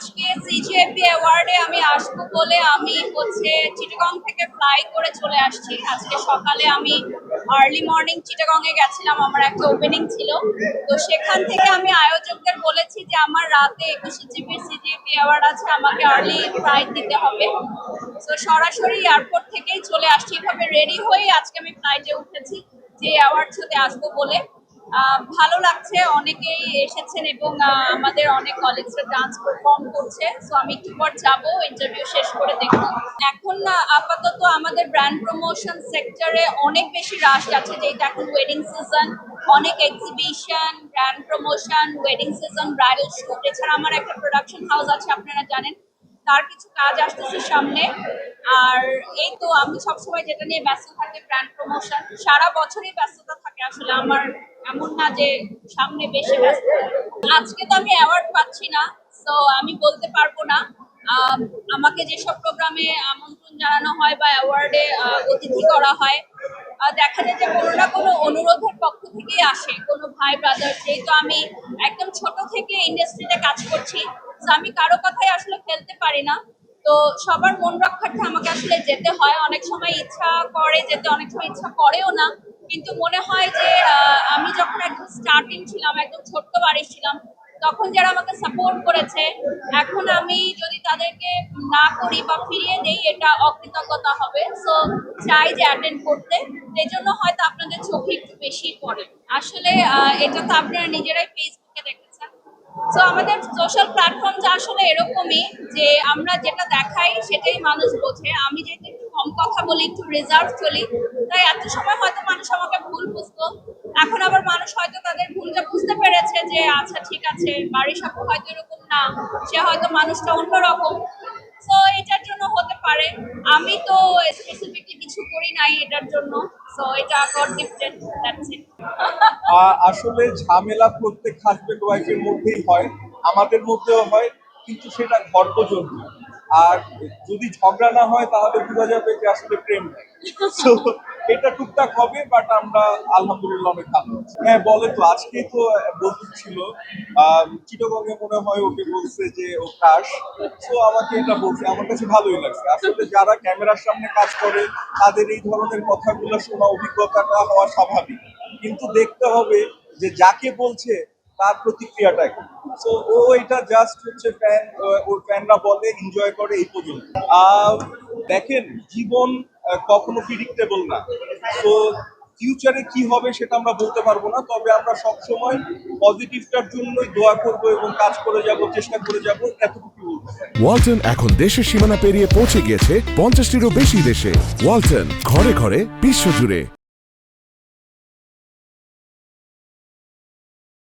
আজকে সিজিএপি অ্যাওয়ার্ডে আমি আসব বলে আমি হচ্ছে চিটাগং থেকে ফ্লাই করে চলে আসছি। আজকে সকালে আমি আর্লি মর্নিং চিটাগং এ গেছিলাম, আমার একটা ওপেনিং ছিল। তো সেখান থেকে আমি আয়োজকদের বলেছি যে আমার রাতে একুশে জিবির সিজিএপি অ্যাওয়ার্ড আছে, আমাকে আর্লি ফ্লাইট দিতে হবে। তো সরাসরি এয়ারপোর্ট থেকেই চলে আসছি। এভাবে রেডি হয়েই আজকে আমি ফ্লাইটে উঠেছি যে অ্যাওয়ার্ড শোতে আসব বলে। ভালো লাগছে, অনেকেই এসেছেন এবং আমাদের অনেক কলিগসরা ডান্স পারফর্ম করছে। সো আমি একটু পর যাব ইন্টারভিউ শেষ করে দেখব। এখন আপাতত আমাদের ব্র্যান্ড প্রমোশন সেক্টরে অনেক বেশি রাশ আছে যেটা এখন ওয়েডিং সিজন অনেক exhibition brand promotion wedding season bridal shoot এছাড়া আমার একটা প্রোডাকশন হাউস আছে, আপনারা জানেন, তার কিছু কাজ আসতেছে সামনে। আর এই তো, আমি সবসময় যেটা নিয়ে ব্যস্ত থাকি ব্র্যান্ড প্রমোশন সারা বছরই ব্যস্ততা থাকে, আসলে আমার এমন না যে সামনে বেশি ব্যস্ত। আজকে তো আমি অ্যাওয়ার্ড পাচ্ছি না তো আমি বলতে পারব না। আম, আমাকে যেসব প্রোগ্রামে আমন্ত্রণ জানানো হয় বা অ্যাওয়ার্ডে অতিথি করা হয় দেখা যায় যে কোনো না কোনো অনুরোধের পক্ষ থেকেই আসে কোনো ভাই ব্রাদার যেহেতু আমি একদম ছোট থেকে ইন্ডাস্ট্রিতে কাজ করছি তো আমি কারও কথাই আসলে ফেলতে পারি না। তো সবার মন রক্ষার্থে আমাকে আসলে যেতে হয়। অনেক সময় ইচ্ছা করে যেতে অনেক সময় ইচ্ছা করেও না। কিন্তু মনে হয় যে আমি যখন একদম স্টার্টিং ছিলাম, একদম ছোট্ট বাড়ি ছিলাম, তখন যারা আমাকে সাপোর্ট করেছে, এখন আমি যদি তাদেরকে না করি বা ফিরিয়ে দেই, এটা অকৃতজ্ঞতা হবে। সো চাই যে অ্যাটেন্ড করতে। সেই জন্য হয়তো আপনাদের চোখে একটু বেশি পড়ে। আসলে এটা তো আপনারা নিজেরাই ফেসবুকে দেখেছেন। তো আমাদের সোশ্যাল প্ল্যাটফর্মটা আসলে এরকমই যে, আমরা যেটা দেখাই, সেটাই মানুষ বোঝে। আমি একটু কম কথা বলি, একটু রিজার্ভ চলি। তাই এত সময় হয়তো মানুষ আমাকে ভুল বুঝতো। এখন আবার মানুষ হয়তো তাদের ভুলটা বুঝতে পেরেছে যে আচ্ছা ঠিক আছে, বাড়ির সব হয়তো এরকম না। সে হয়তো মানুষটা অন্যরকম। তো এটার জন্য হতে পারে। আমি তো স্পেসিফিকলি কিছু করি নাই এটার জন্য। সো এটা গড গিফটেড দ্যাটস আসলে ঝামেলা প্রত্যেক হাজবেন্ড ওয়াইফের মধ্যেই হয়। আমাদের মধ্যেও হয়, কিন্তু সেটা ঘর পর্যন্ত। আর যদি ঝগড়া না হয়, তাহলে বোঝা যাবে যে আসলে প্রেম এটা টুকটাক হবে বাট আমরা আলহামদুলিল্লাহ অনেক ভালো হ্যাঁ বলে তো আজকেই তো বন্ধু ছিল। চিটগঙ্গে মনে হয় ওকে বলছে যে ও কাশ তো আমাকে এটা বলছে। আমার কাছে ভালোই লাগছে। আসলে যারা ক্যামেরার সামনে কাজ করে, তাদের এই ধরনের কথাগুলো শোনা অভিজ্ঞতাটা হওয়া স্বাভাবিক। কিন্তু দেখতে হবে যে যাকে বলছে তার প্রতিক্রিয়াটা সো ও এটা জাস্ট হচ্ছে ফ্যান ওর ফ্যানরা বলে এনজয় করে এই পর্যন্ত। দেখেন, জীবন কখনো প্রিডিক্টেবল না। তো ফিউচারে কি হবে সেটা আমরা বলতে পারব না, তবে আমরা সবসময় পজিটিভটার জন্যই দোয়া করব এবং কাজ করে যাব, চেষ্টা করে যাব এতটুকু ওয়ালটন এখন দেশের সীমানা পেরিয়ে পৌঁছে গিয়েছে পঞ্চাশটিরও বেশি দেশে। ওয়ালটন, ঘরে ঘরে, বিশ্বজুড়ে।